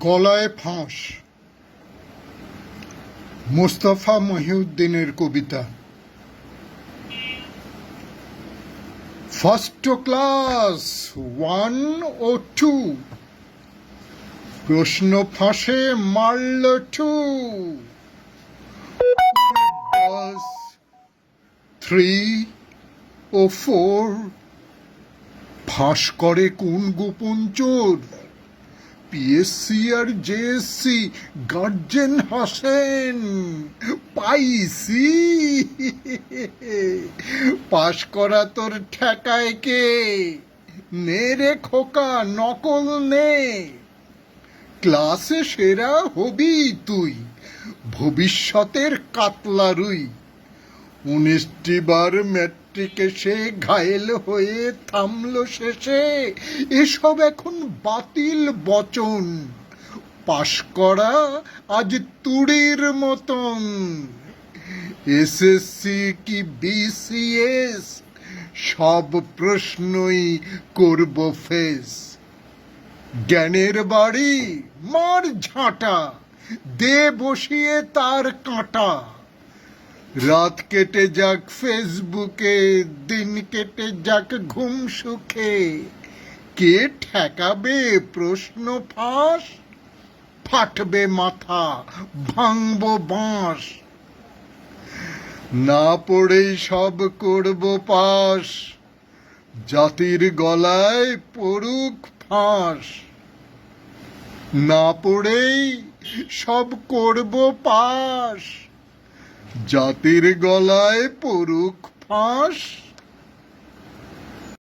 গলায় ফাঁস। মোস্তফা মহিউদ্দিনের কবিতা। ফার্স্ট ক্লাস ওয়ান ও টু প্রশ্ন ফাঁসে মারল টু থ্রি ও ফোর ফাঁস করে কোন গোপন চোর? পিএসসি আর জেএসসি, গার্জেন হাসেন, পাইসি। পাশ করা তোর ঠেকায় কে? নে খোকা, নকল নে। ক্লাসে সেরা হবি তুই, ভবিষ্যতের কাতলা রুই। উনিশটি বার ম্যাট্রিকে সে ঘায়েল হয়ে থামলো শেষে। এসব এখন বাতিল বচন। পাশ করা আজ তুড়ির মতন। এসএসসি কি বিসিএস? সব প্রশ্নই করব ফেস। জ্ঞানের বাড়ি মার ঝাঁটা। দে বসিয়ে তার কাঁটা। রাত কেটে যাক ফেসবুকে, দিন কেটে যাক ঘুম সুখে। কে ঠেকাবে প্রশ্ন ফাঁস? ফাটবে মাথা, ভাঙব বাঁশ। না পড়েই সব করব পাশ জাতির গলায় পড়ুক ফাঁস। না পড়েই সব করব পাশ জাতির গলায় পড়ুক ফাঁস।